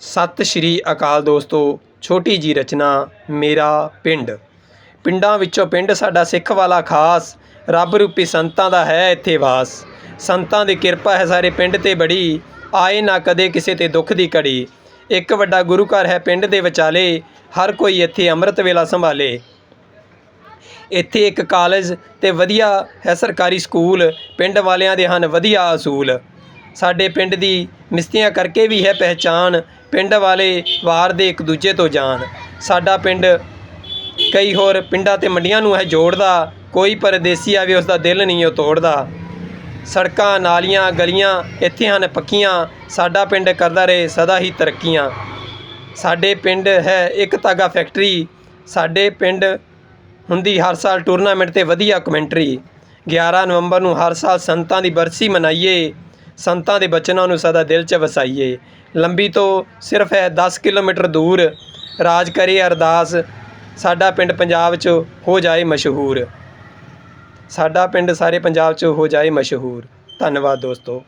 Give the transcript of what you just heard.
ਸਤਿ ਸ਼੍ਰੀ ਅਕਾਲ ਦੋਸਤੋ, ਛੋਟੀ ਜੀ ਰਚਨਾ, ਮੇਰਾ ਪਿੰਡ। ਪਿੰਡਾਂ ਵਿੱਚੋਂ ਪਿੰਡ ਸਾਡਾ ਸਿੱਖ ਵਾਲਾ ਖਾਸ, ਰੱਬ ਰੂਪੀ ਸੰਤਾਂ ਦਾ ਹੈ ਇੱਥੇ ਵਾਸ। ਸੰਤਾਂ ਦੀ ਕਿਰਪਾ ਹੈ ਸਾਰੇ ਪਿੰਡ ਤੇ ਬੜੀ, ਆਏ ਨਾ ਕਦੇ ਕਿਸੇ ਤੇ ਦੁੱਖ ਦੀ ਘੜੀ। ਇੱਕ ਵੱਡਾ ਗੁਰੂ ਘਰ ਹੈ ਪਿੰਡ ਦੇ ਵਿਚਾਲੇ, ਹਰ ਕੋਈ ਇੱਥੇ ਅੰਮ੍ਰਿਤ ਵੇਲਾ ਸੰਭਾਲੇ। ਇੱਥੇ ਇੱਕ ਕਾਲਜ ਤੇ ਵਧੀਆ ਹੈ ਸਰਕਾਰੀ ਸਕੂਲ, ਪਿੰਡ ਵਾਲਿਆਂ ਦੇ ਹਨ ਵਧੀਆ ਅਸੂਲ। ਸਾਡੇ ਪਿੰਡ ਦੀ ਮਿਸਤੀਆਂ ਕਰਕੇ ਵੀ ਹੈ ਪਹਿਚਾਨ ਪਿੰਡ ਵਾਲੇ ਵਾਰ ਦੇ ਇੱਕ ਦੂਜੇ ਤੋਂ ਜਾਣ। ਸਾਡਾ ਪਿੰਡ ਕਈ ਹੋਰ ਪਿੰਡਾਂ ਅਤੇ ਮੰਡੀਆਂ ਨੂੰ ਹੈ ਜੋੜਦਾ, ਕੋਈ ਪਰਦੇਸੀ ਆਵੇ ਉਸ ਦਾ ਦਿਲ ਨਹੀਂ ਉਹ ਤੋੜਦਾ। ਸੜਕਾਂ, ਨਾਲੀਆਂ, ਗਲੀਆਂ ਇੱਥੇ ਹਨ ਪੱਕੀਆਂ, ਸਾਡਾ ਪਿੰਡ ਕਰਦਾ ਰਹੇ ਸਦਾ ਹੀ ਤਰੱਕੀਆਂ। ਸਾਡੇ ਪਿੰਡ ਹੈ ਇੱਕ ਤਾਗਾ ਫੈਕਟਰੀ, ਸਾਡੇ ਪਿੰਡ ਹੁੰਦੀ ਹਰ ਸਾਲ ਟੂਰਨਾਮੈਂਟ ਤੇ ਵਧੀਆ ਕਮੈਂਟਰੀ। 11 ਨਵੰਬਰ ਨੂੰ ਹਰ ਸਾਲ ਸੰਤਾਂ ਦੀ ਬਰਸੀ ਮਨਾਈਏ ਸੰਤਾਂ ਦੇ ਬਚਨਾਂ ਨੂੰ ਸਦਾ ਦਿਲ 'ਚ ਵਸਾਈਏ। ਲੰਬੀ ਤੋਂ ਸਿਰਫ ਹੈ 10 ਕਿਲੋਮੀਟਰ ਦੂਰ ਰਾਜ ਕਰੇ ਅਰਦਾਸ, ਸਾਡਾ ਪਿੰਡ ਪੰਜਾਬ 'ਚ ਹੋ ਜਾਏ ਮਸ਼ਹੂਰ। ਸਾਡਾ ਪਿੰਡ ਸਾਰੇ ਪੰਜਾਬ 'ਚ ਹੋ ਜਾਏ ਮਸ਼ਹੂਰ। ਧੰਨਵਾਦ ਦੋਸਤੋ।